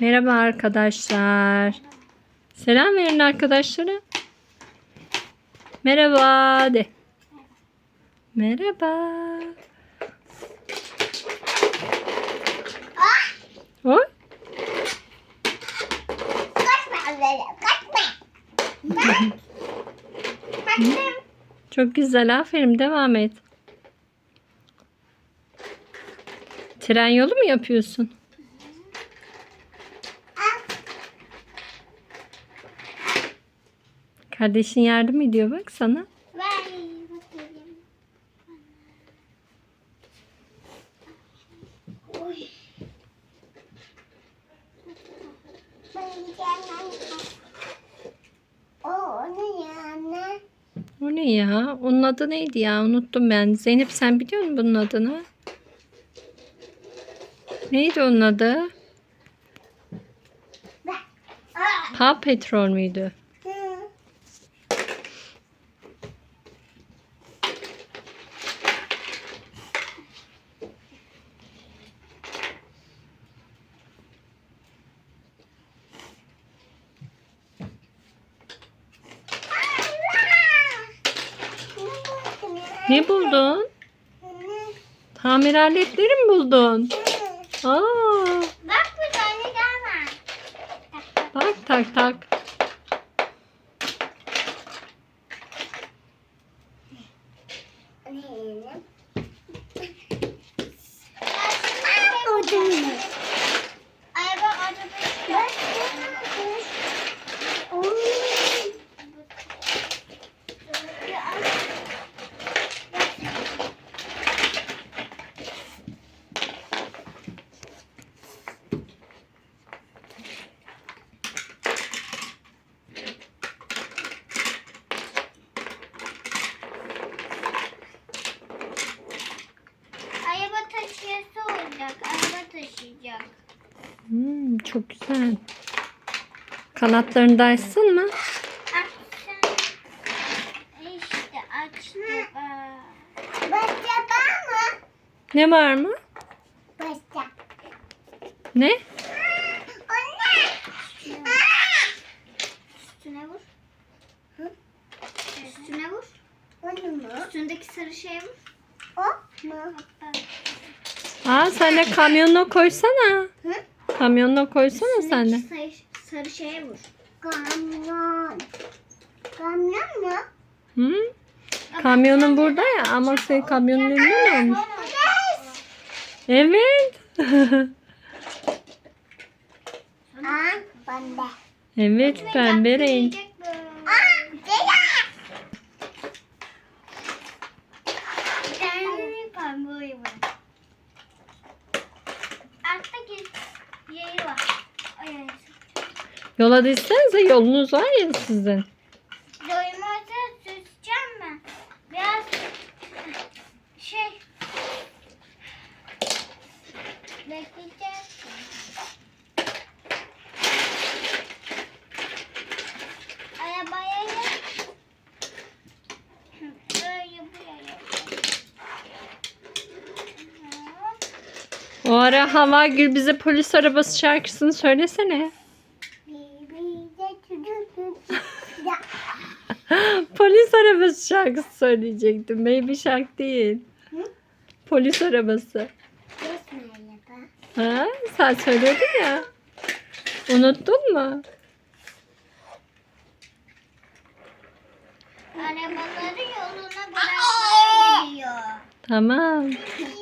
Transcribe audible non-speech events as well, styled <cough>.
Merhaba arkadaşlar. Selam verin arkadaşlara. Merhaba de. Merhaba. O? Kaçma böyle, kaçma. <laughs> Bak. Baktım. Çok güzel. Aferin. Devam et. Tren yolu mu yapıyorsun? Kardeşin yardım ediyor bak sana. Gelmem. O ne ya? Onun adı neydi ya? Unuttum ben. Zeynep sen biliyor musun bunun adını? Neydi onun adı? Paw Patrol müydü? Hı. Ne buldun? Tamir aletleri mi buldun? Aa, Bak bu tane gelme. bak tak tak. Taşıyası olacak. Araba taşıyacak. Hmm, çok güzel. Kanatlarını da açsın mı? Açsın. İşte açtı. Başka var mı? Ne var mı? Başka. Ne? Anne. Üstüne vur. Üstüne vur. Onu mu? Üstündeki sarı şeye vur. O mu? Aa sen de kamyonuna koysana. Hı? Kamyonuna koysana sen de. Sarı, sarı şeye vur. Kamyon. Kamyon mu? Hı? Kamyonun burada ya ama senin kamyonun önünde ne olmuş? Evet. <laughs> Aa, ben evet pembe renk. Aa. Bir tane pembe oyu Yola düşsenize yolunuz var ya sizin. Doymaza süseceğim mi? Biraz şey bekleyeceğiz. O ara Hava Gül bize polis arabası şarkısını söylesene. <laughs> Polis arabası şarkısı söyleyecektim. Baby Shark değil. Hı? Polis arabası. Ha? Sen söyledin ya. Unuttun mu? Arabaları yoluna bırakmaya gidiyor. Tamam. <laughs>